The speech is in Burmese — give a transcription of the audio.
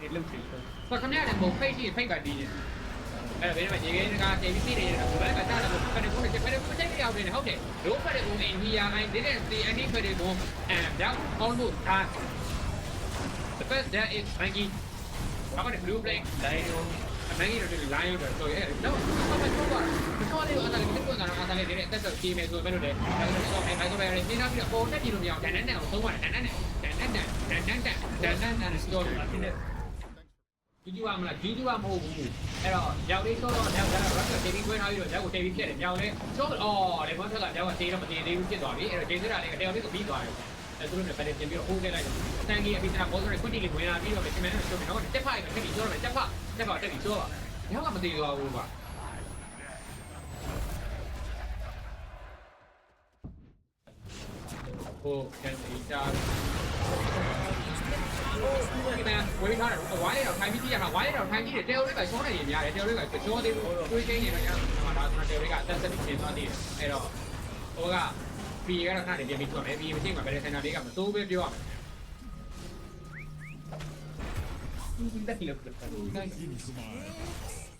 But thể the first day is Maggie nó có được blue black đấy luôn Maggie là được live rồi sợ nó ဂျူဂျူကမလားဂျူဂျူကမဟုတ်ဘူးအဲ့တော့ရောက်လေးတော့တော့ရောက်တာရက်ဆိုတေးပြီးခွဲထားပြီးတော့ရောက်ကိုတေးပြီးဖြစ်တယ်ရောက်လဲဆိုတော့အော်လေဘွန်းထက်ကရောက်တေးတော့မတေးသေးဘူးဖြစ်သွားပြီအဲ့တော့ဂျေစရာလေးကတယောက်လေးကိုပြီးသွားတယ်အဲ့သူတို့လည်းပြန်ပြီးတော့ဟိုးတက်လိုက်တယ်။တန်ကြီးအပြီးသားဘောစရခွတ်တီလေးဝင်လာပြီးတော့ဒီမန်နဲ့ဆိုပြီးတော့တက်ဖိုက်တက်ပြီးဆိုတော့တက်ဖတက်ဖတက်ပြီးဆိုတော့ညကမသေးသွားဘူးကွာဟိုကန်စီတာ ဒီမှာဝေးထားတယ်ဝိုင်းတော့ထိုင်ပြီးကြည့်ရမှာဝိုင်းတော့ထိုင်ကြည့်တယ်တဲအိုလေးကရှောနေနေများတယ်တဲအိုလေးကရှောသေးဘူးတွေးချင်းနေတော့ကျွန်တော်ဒါတဲအိုလေးကအသက်ဆက်ပြီးရှင်းသွားသေးတယ်အဲ့တော့ဟိုကပီကတော့ခဏနေပြန်ပြီးထွက်မယ်ပီမချင်းမှာဘယ်စင်တာလေးကမစိုးပဲပြောရမယ်တက်လို့တက်လို့ Nice.